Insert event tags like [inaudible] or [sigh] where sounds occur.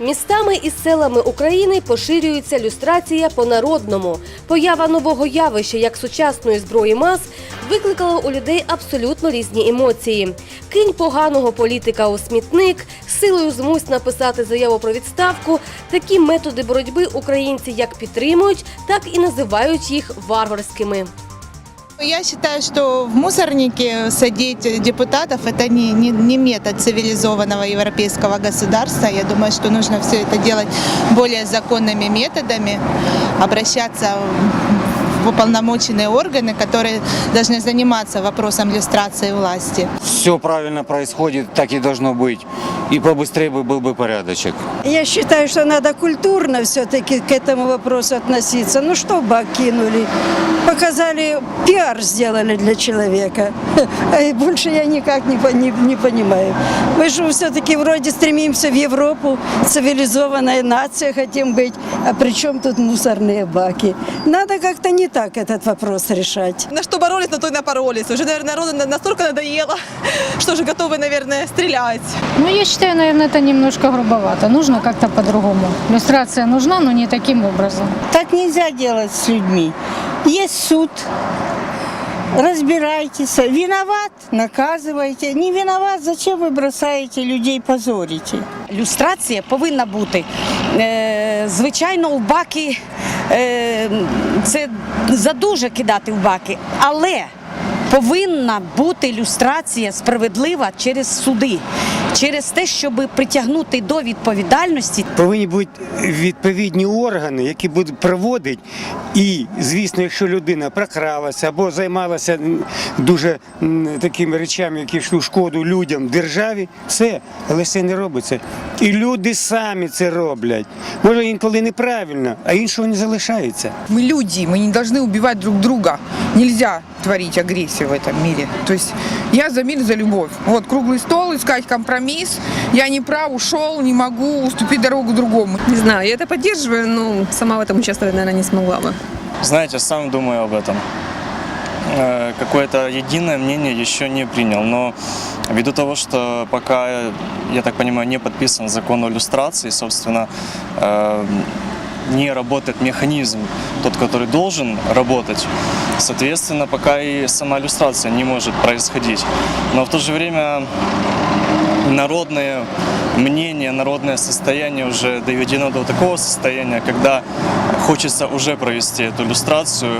Містами і селами України поширюється люстрація по-народному. Поява нового явища як сучасної зброї мас викликала у людей абсолютно різні емоції. Кинь поганого політика у смітник, силою змусь написати заяву про відставку. Такі методи боротьби українці як підтримують, так і називають їх варварськими. Я считаю, что в мусорнике садить депутатов – это не, не, не метод цивилизованного европейского государства. Я думаю, что нужно все это делать более законными методами, обращаться в уполномоченные органы, которые должны заниматься вопросом люстрации власти. все правильно происходит, так и должно быть. И побыстрее бы был бы порядочек. Я считаю, что надо культурно все-таки к этому вопросу относиться. Ну что бак кинули? Показали, пиар сделали для человека. [laughs] А и больше я никак не, не, не понимаю. Мы же все-таки вроде стремимся в Европу, цивилизованная нация хотим быть. А при чем тут мусорные баки? Надо как-то не так этот вопрос решать. На что боролись, на то и напоролись. Уже, наверное, народу на- настолько надоело, [laughs] что уже готовы, наверное, стрелять. Ну, я считаю, наверное, это немножко грубовато. Нужно как-то по-другому. Люстрация нужна, но не таким образом. Так нельзя делать с людьми. Есть суд, разбирайтесь. Виноват, наказывайте. Не виноват, зачем вы бросаете людей, позорите? люстрація повинна бути. Е, звичайно, в баки е, це задуже кидати в баки, але повинна бути люстрація справедлива через суди, через те, щоб притягнути до відповідальності Повинні бути відповідні органи, які будуть проводити. І, звісно, якщо людина прокралася або займалася м, дуже м, такими речами, які йшли в шкоду людям, державі, все, але це не робиться. І люди самі це роблять. Може, інколи неправильно, а іншого не залишається. Мы люди, мы не должны убивать друг друга. Нельзя творить агрессию в этом мире. То есть я за мир, за любовь. Вот круглый стол, искать Компромисс. Я не прав, ушел, не могу уступить дорогу другому. Не знаю, я это поддерживаю, но сама в этом участвовать, наверное, не смогла бы. Знаете, сам думаю об этом. Э, Какое-то единое мнение еще не принял, но ввиду того, что пока, я так понимаю, не подписан закон о иллюстрации, собственно, э, не работает механизм, тот, который должен работать, соответственно, пока и сама иллюстрация не может происходить. Но в то же время народное мнение, народное состояние уже доведено до такого состояния, когда хочется уже провести эту иллюстрацию.